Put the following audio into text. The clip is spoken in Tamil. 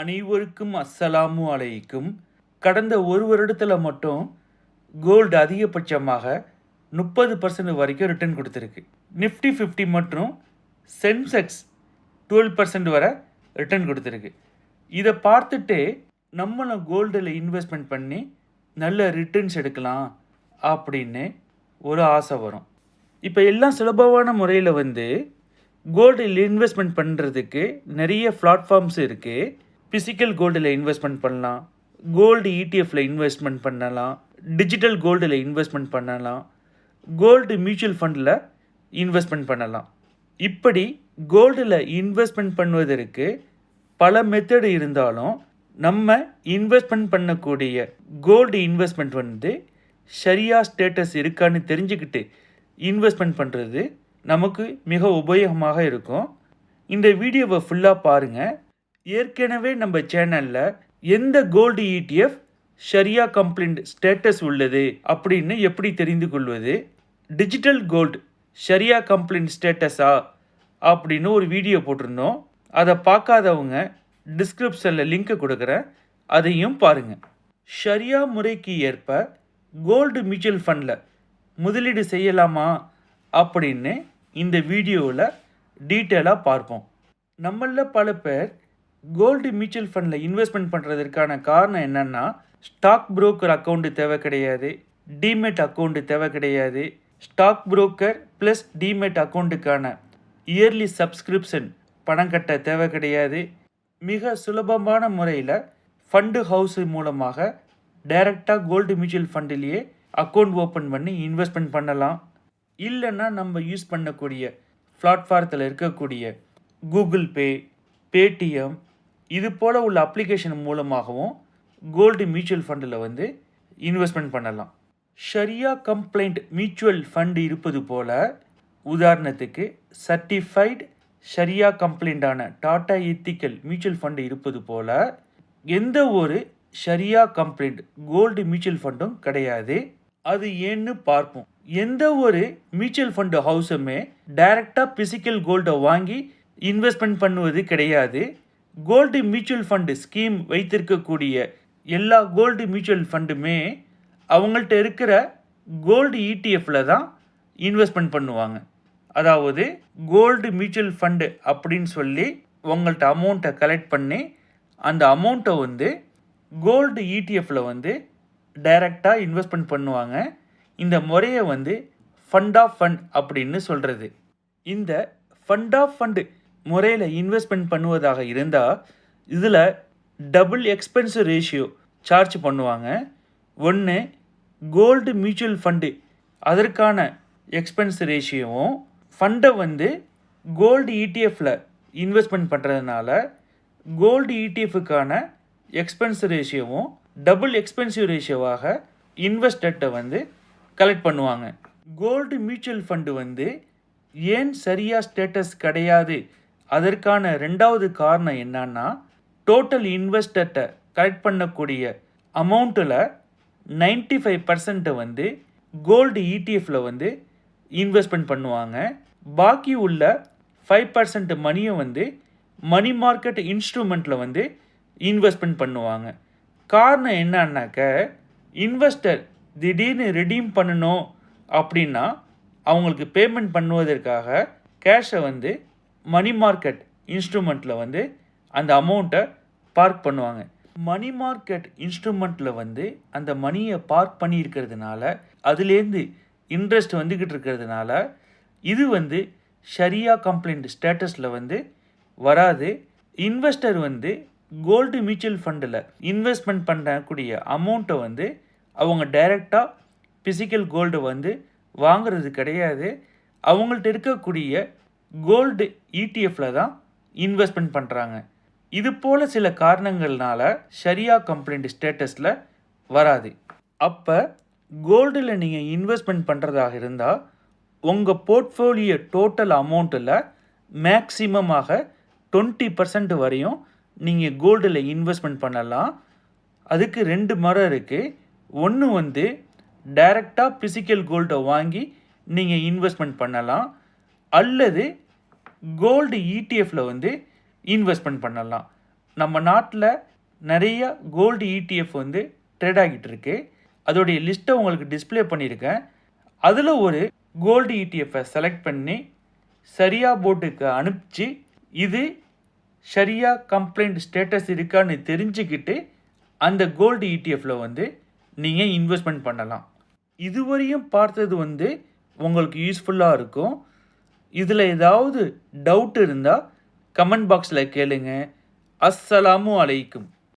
அனைவருக்கும் அஸ்ஸலாமு அலைக்கும். கடந்த ஒரு வருடத்தில் மட்டும் கோல்டு அதிகபட்சமாக முப்பது பர்சன்ட் வரைக்கும் ரிட்டர்ன் கொடுத்துருக்கு. நிஃப்டி ஃபிஃப்டி மற்றும் சென்செக்ஸ் டுவெல் பர்சன்ட் வரை ரிட்டர்ன் கொடுத்துருக்கு. இதை பார்த்துட்டு நம்மளும் கோல்டில் இன்வெஸ்ட்மெண்ட் பண்ணி நல்ல ரிட்டர்ன்ஸ் எடுக்கலாம் அப்படின்னு ஒரு ஆசை வரும். இப்போ எல்லாம் சுலபமான முறையில் வந்து கோல்டில் இன்வெஸ்ட்மெண்ட் பண்ணுறதுக்கு நிறைய பிளாட்ஃபார்ம்ஸ் இருக்குது ஃபிசிக்கல் கோல்டில் இன்வெஸ்ட்மெண்ட் பண்ணலாம். கோல்டு இடிஎஃப்ல இன்வெஸ்ட்மெண்ட் பண்ணலாம். டிஜிட்டல் கோல்டில் இன்வெஸ்ட்மெண்ட் பண்ணலாம். கோல்டு மியூச்சுவல் ஃபண்டில் இன்வெஸ்ட்மெண்ட் பண்ணலாம். இப்படி கோல்டில் இன்வெஸ்ட்மெண்ட் பண்ணுவதற்கு பல மெத்தடு இருந்தாலும் நம்ம இன்வெஸ்ட்மெண்ட் பண்ணக்கூடிய கோல்டு இன்வெஸ்ட்மெண்ட் வந்து சரியாக ஸ்டேட்டஸ் இருக்கான்னு தெரிஞ்சுக்கிட்டு இன்வெஸ்ட்மெண்ட் பண்ணுறது நமக்கு மிக உபயோகமாக இருக்கும். இந்த வீடியோவை ஃபுல்லாக பாருங்கள் ஏற்கனவே நம்ம சேனலில் எந்த gold ETF shariah compliant status உள்ளது அப்படின்னு எப்படி தெரிந்து கொள்வது? டிஜிட்டல் கோல்டு ஷரியா கம்ப்ளைண்ட் ஸ்டேட்டஸா அப்படின்னு ஒரு வீடியோ போட்டிருந்தோம். அதை பார்க்காதவங்க டிஸ்கிரிப்ஷனில் லிங்க்கை கொடுக்குறேன். அதையும் பாருங்கள் ஷரியா முறைக்கு ஏற்ப கோல்டு மியூச்சுவல் ஃபண்டில் முதலீடு செய்யலாமா? அப்படின்னு இந்த வீடியோவில் டீட்டெயிலாக பார்ப்போம். நம்மளில் பல பேர் கோல்டு மியூச்சுவல் ஃபண்டில் இன்வெஸ்ட்மெண்ட் பண்ணுறதுக்கான காரணம் என்னென்னா ஸ்டாக் புரோக்கர் அக்கௌண்ட்டு தேவை கிடையாது டிமெட் அக்கௌண்ட்டு தேவை கிடையாது. ஸ்டாக் புரோக்கர் ப்ளஸ் டிமெட் அக்கௌண்ட்டுக்கான இயர்லி சப்ஸ்கிரிப்ஷன் பணம் கட்ட தேவை கிடையாது. மிக சுலபமான முறையில் ஃபண்டு ஹவுஸ் மூலமாக டைரெக்டாக கோல்டு மியூச்சுவல் ஃபண்டிலேயே அக்கௌண்ட் ஓப்பன் பண்ணி இன்வெஸ்ட்மெண்ட் பண்ணலாம். இல்லைன்னா நம்ம யூஸ் பண்ணக்கூடிய பிளாட்ஃபாரத்தில் இருக்கக்கூடிய கூகுள் பே பேடிஎம் இது போல் உள்ள அப்ளிகேஷன் மூலமாகவும் கோல்டு மியூச்சுவல் ஃபண்டில் வந்து இன்வெஸ்ட்மெண்ட் பண்ணலாம். ஷரியா கம்ப்ளைண்ட் மியூச்சுவல் ஃபண்டு இருப்பது போல் உதாரணத்துக்கு சர்டிஃபைடு ஷரியா கம்ப்ளைண்டான டாடா எத்திக்கல் மியூச்சுவல் ஃபண்டு இருப்பது போல் எந்த ஒரு ஷரியா கம்ப்ளைண்ட் கோல்டு மியூச்சுவல் ஃபண்டும் கிடையாது. அது ஏன்னு பார்ப்போம். எந்த ஒரு மியூச்சுவல் ஃபண்டு ஹவுஸுமே டைரெக்டாக பிசிக்கல் கோல்டை வாங்கி இன்வெஸ்ட்மெண்ட் பண்ணுவது கிடையாது. கோல்டு மியூச்சுவல் ஃபண்டு ஸ்கீம் வைத்திருக்கக்கூடிய எல்லா கோல்டு மியூச்சுவல் ஃபண்டுமே அவங்கள்ட்ட இருக்கிற கோல்டு இடிஎஃப்ல தான் இன்வெஸ்ட்மெண்ட் பண்ணுவாங்க. அதாவது கோல்டு மியூச்சுவல் ஃபண்டு அப்படின்னு சொல்லி உங்கள்கிட்ட அமௌண்ட்டை கலெக்ட் பண்ணி அந்த அமௌண்ட்டை வந்து கோல்டு இடிஎஃப்ல வந்து டைரெக்டாக இன்வெஸ்ட்மெண்ட் பண்ணுவாங்க. இந்த முறையை வந்து ஃபண்ட் ஆஃப் ஃபண்ட் அப்படின்னு சொல்கிறது இந்த ஃபண்ட் ஆஃப் ஃபண்டு முறையில் இன்வெஸ்ட்மெண்ட் பண்ணுவதாக இருந்தால் இதில் டபுள் எக்ஸ்பென்ஸ் ரேஷியோ சார்ஜ் பண்ணுவாங்க. ஒன்று கோல்டு மியூச்சுவல் ஃபண்டு அதற்கான எக்ஸ்பென்ஸ் ரேஷியோவும் ஃபண்டை வந்து கோல்டு இடிஎஃப்பில் இன்வெஸ்ட்மெண்ட் பண்ணுறதுனால கோல்டு இடிஎஃப்புக்கான எக்ஸ்பென்ஸ் ரேஷியோவும் டபுள் எக்ஸ்பென்சிவ் ரேஷியோவாக இன்வெஸ்டர்கிட்ட வந்து கலெக்ட் பண்ணுவாங்க. கோல்டு மியூச்சுவல் ஃபண்டு வந்து ஏன் சரியாக ஸ்டேட்டஸ் கிடையாது அதற்கான ரெண்டாவது காரணம் என்னன்னா டோட்டல் இன்வெஸ்டர்கிட்ட கலெக்ட் பண்ணக்கூடிய அமௌண்ட்டில் நைன்டி ஃபைவ் பர்சன்ட்டை வந்து கோல்டு இடிஎஃப்பில் வந்து இன்வெஸ்ட்மெண்ட் பண்ணுவாங்க. பாக்கி உள்ள ஃபைவ் பர்சன்ட் மணியை வந்து மணி மார்க்கெட் இன்ஸ்ட்ருமெண்ட்டில் வந்து இன்வெஸ்ட்மெண்ட் பண்ணுவாங்க. காரணம் என்னன்னாக்க இன்வெஸ்டர் திடீர்னு ரிடீம் பண்ணணும் அப்படின்னா அவங்களுக்கு பேமெண்ட் பண்ணுவதற்காக கேஷை வந்து மணி மார்க்கெட் இன்ஸ்ட்ருமெண்ட்டில் வந்து அந்த அமௌண்ட்டை பார்க் பண்ணுவாங்க. மணி மார்க்கெட் இன்ஸ்ட்ருமெண்ட்டில் வந்து அந்த மணியை பார்க் பண்ணியிருக்கிறதுனால அதுலேருந்து இன்ட்ரெஸ்ட் வந்துக்கிட்டு இருக்கிறதுனால இது வந்து ஷரியா கம்ப்ளைண்ட் ஸ்டேட்டஸில் வந்து வராது. இன்வெஸ்டர் வந்து கோல்டு மியூச்சுவல் ஃபண்டில் இன்வெஸ்ட்மெண்ட் பண்ணக்கூடிய அமௌண்ட்டை வந்து அவங்க டைரெக்டாக ஃபிசிக்கல் கோல்டு வந்து வாங்கிறது கிடையாது. அவங்கள்ட்ட இருக்கக்கூடிய கோல்டு இடிஎஃப்ல தான் இன்வெஸ்ட்மெண்ட் பண்ணுறாங்க இது போல் சில காரணங்கள்னால ஷரியா கம்ப்ளைண்ட் ஸ்டேட்டஸில் வராது. அப்போ கோல்டில் நீங்கள் இன்வெஸ்ட்மெண்ட் பண்ணுறதாக இருந்தால் உங்கள் போர்ட்ஃபோலியோ டோட்டல் அமௌண்ட்டில் மேக்சிமமாக டுவெண்ட்டி பர்சன்ட் வரையும் நீங்கள் கோல்டில் இன்வெஸ்ட்மெண்ட் பண்ணலாம். அதுக்கு ரெண்டு மரம் இருக்குது ஒன்று வந்து டைரெக்டாக ஃபிசிக்கல் கோல்டை வாங்கி நீங்கள் இன்வெஸ்ட்மெண்ட் பண்ணலாம். அல்லது கோல்டு இடிஎஃப்ல வந்து இன்வெஸ்ட்மெண்ட் பண்ணலாம். நம்ம நாட்டில் நிறைய கோல்டு இடிஎஃப் வந்து ட்ரேட் ஆகிட்டு இருக்கு. அதோடைய லிஸ்ட்டை உங்களுக்கு டிஸ்ப்ளே பண்ணியிருக்கேன். அதில் ஒரு கோல்டு இடிஎஃப்பை செலக்ட் பண்ணி சரியா போர்டுக்கு அனுப்பிச்சு இது சரியா கம்ப்ளைண்ட் ஸ்டேட்டஸ் இருக்கான்னு தெரிஞ்சுக்கிட்டு அந்த கோல்டு இடிஎஃப்பில் வந்து நீங்கள் இன்வெஸ்ட்மெண்ட் பண்ணலாம். இதுவரையும் பார்த்தது வந்து உங்களுக்கு யூஸ்ஃபுல்லாக இருக்கும். இதில் ஏதாவது டவுட் இருந்தால் கமெண்ட் பாக்ஸில் கேளுங்க. அஸ்ஸலாமு அலைக்கும்.